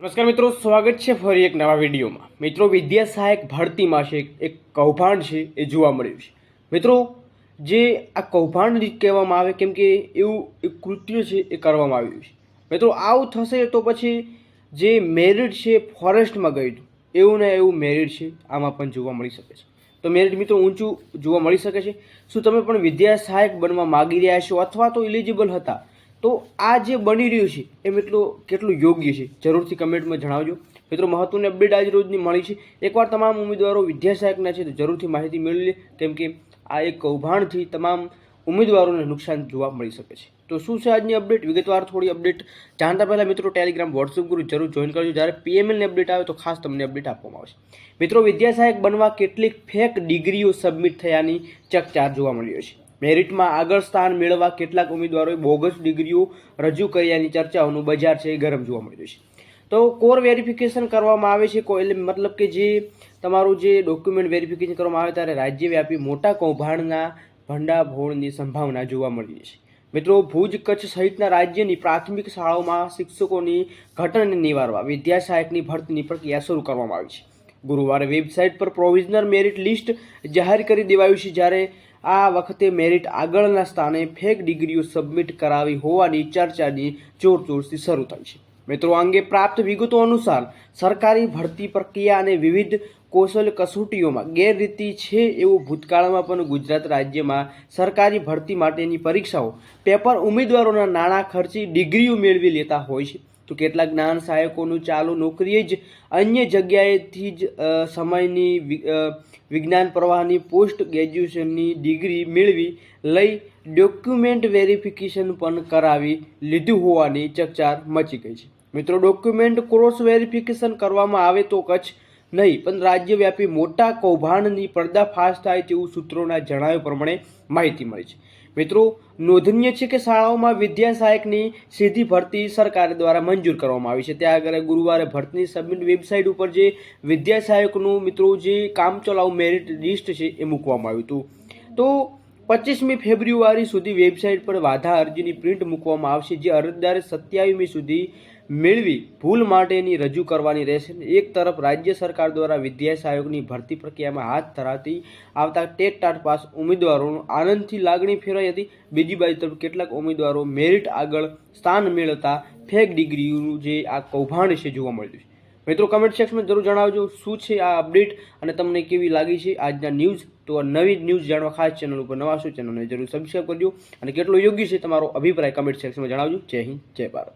નમસ્કાર મિત્રો, સ્વાગત છે ફરી એક નવા વિડીયોમાં. મિત્રો વિદ્યા સહાયક ભરતીમાં છે એક કૌભાંડ છે, એ જોવા મળ્યું છે. મિત્રો, જે આ કૌભાંડ કહેવામાં આવે, કેમ કે એવું એક કૃત્ય છે, એ કરવામાં આવ્યું છે. મિત્રો, આવું થશે તો પછી જે મેરિટ છે ફોરેસ્ટમાં ગયું એવું ને એવું મેરિટ છે, આમાં પણ જોવા મળી શકે છે. તો મેરિટ મિત્રો ઊંચું જોવા મળી શકે છે. શું તમે પણ વિદ્યા સહાયક બનવા માગી રહ્યા છો અથવા તો ઇલિજિબલ હતા? તો આ જે બની રહ્યું છે, એ મિત્રો કેટલું યોગ્ય છે? જરૂરથી કમેન્ટમાં જણાવજો. મિત્રો, મહત્વની અપડેટ આજ રોજની મળી છે. એકવાર તમામ ઉમેદવારો વિદ્યાસહાયકના છે, તો જરૂરથી માહિતી મેળવી લે. કેમ કે આ એક કૌભાંડથી તમામ ઉમેદવારોને નુકસાન જોવા મળી શકે છે. તો શું છે આજની અપડેટ વિગતવાર થોડી અપડેટ જાણતા પહેલાં મિત્રો ટેલિગ્રામ વોટ્સઅપ ગ્રુપ જરૂર જોઈન કરજો. જ્યારે પીએમએલની અપડેટ આવે, તો ખાસ તમને અપડેટ આપવામાં આવશે. મિત્રો, વિદ્યા સહાયક બનવા કેટલીક ફેક ડિગ્રીઓ સબમિટ થયાની ચકચાર જોવા મળ્યો છે. મેરિટમાં આગળ સ્થાન મેળવવા કેટલાક ઉમેદવારોએ બોગસ ડિગ્રીઓ રજૂ કર્યાની ચર્ચાઓનું બજાર છે એ ગરમ જોવા મળ્યું છે. તો કોર વેરિફિકેશન કરવામાં આવે છે એટલે મતલબ કે જે તમારું જે ડોક્યુમેન્ટ વેરિફિકેશન કરવામાં આવે ત્યારે રાજ્યવ્યાપી મોટા કૌભાંડના ભંડાફોડની સંભાવના જોવા મળી છે. મિત્રો, ભુજ કચ્છ સહિતના રાજ્યની પ્રાથમિક શાળાઓમાં શિક્ષકોની ઘટનાને નિવારવા વિદ્યા સહાયકની ભરતીની પ્રક્રિયા શરૂ કરવામાં આવી છે. ગુરુવારે વેબસાઇટ પર પ્રોવિઝનલ મેરિટ લિસ્ટ જાહેર કરી દેવાયું છે જ્યારે આ વખતે મેરિટ આગળના સ્થાને ફેક ડિગ્રીઓ સબમિટ કરાવી હોવાની ચર્ચાની જોરશોરથી શરૂ થઈ છે. મિત્રો અંગે પ્રાપ્ત વિગતો અનુસાર સરકારી ભરતી પ્રક્રિયા અને વિવિધ કૌશલ્ય કસોટીઓમાં ગેરરીતિ છે એવું ભૂતકાળમાં પણ ગુજરાત રાજ્યમાં સરકારી ભરતી માટેની પરીક્ષાઓ, પેપર ઉમેદવારોના નાણાં ખર્ચી ડિગ્રીઓ મેળવી લેતા હોય છે. તો કેટલાક જ્ઞાન સહાયકોનું ચાલુ નોકરીએ જ અન્ય જગ્યાએથી જ સમયની વિજ્ઞાન પ્રવાહની પોસ્ટ ગ્રેજ્યુએશનની ડિગ્રી મેળવી લઈ ડોક્યુમેન્ટ વેરિફિકેશન પણ કરાવી લીધું હોવાની ચકચાર મચી ગઈ છે. મિત્રો, ડોક્યુમેન્ટ ક્રોસ વેરિફિકેશન કરવામાં આવે તો કચ્છ નહીં, પણ રાજ્યવ્યાપી મોટા કૌભાંડની પર્દાફાશ થાય તેવું સૂત્રોના જણાવ્યા પ્રમાણે માહિતી મળી છે. મિત્રો, નોંધનીય છે કે શાળાઓમાં વિદ્યા સહાયકની સીધી ભરતી સરકાર દ્વારા મંજૂર કરવામાં આવી છે. ત્યાં આગળ ગુરુવારે ભરતીની સબમિટ વેબસાઇટ ઉપર જે વિદ્યા સહાયકનું મિત્રો જે કામચલાઉ મેરિટ લિસ્ટ છે એ મૂકવામાં આવ્યું હતું. તો પચીસમી ફેબ્રુઆરી સુધી વેબસાઇટ પર વાધા અરજીની પ્રિન્ટ મૂકવામાં આવશે, જે અરજદારે સત્યાવીસમી સુધી મેળવી ભૂલ માટેની રજૂ કરવાની રહેશે. એક તરફ રાજ્ય સરકાર દ્વારા વિદ્યા સહાયકની ભરતી પ્રક્રિયામાં હાથ ધરાતી આવતા ટેટ ટાટ પાસ ઉમેદવારોનું આનંદથી લાગણી ફેરવાઈ હતી. બીજી બાજુ તરફ કેટલાક ઉમેદવારો મેરિટ આગળ સ્થાન મેળવતા ફેક ડિગ્રીનું જે આ કૌભાંડ છે જોવા મળ્યું છે. મિત્રો કમેન્ટ સેક્શનમાં જરૂર જણાવજો શું છે આ અપડેટ અને તમને કેવી લાગી છે આજના ન્યૂઝ તો આ નવી ન્યૂઝ જાણવા ખાસ ચેનલ ઉપર નવા શું ચેનલને જરૂર સબસ્ક્રાઈબ કરજો. અને કેટલો યોગ્ય છે તમારો અભિપ્રાય કમેન્ટ સેક્શનમાં જણાવજો. જય હિન્દ, જય ભારત.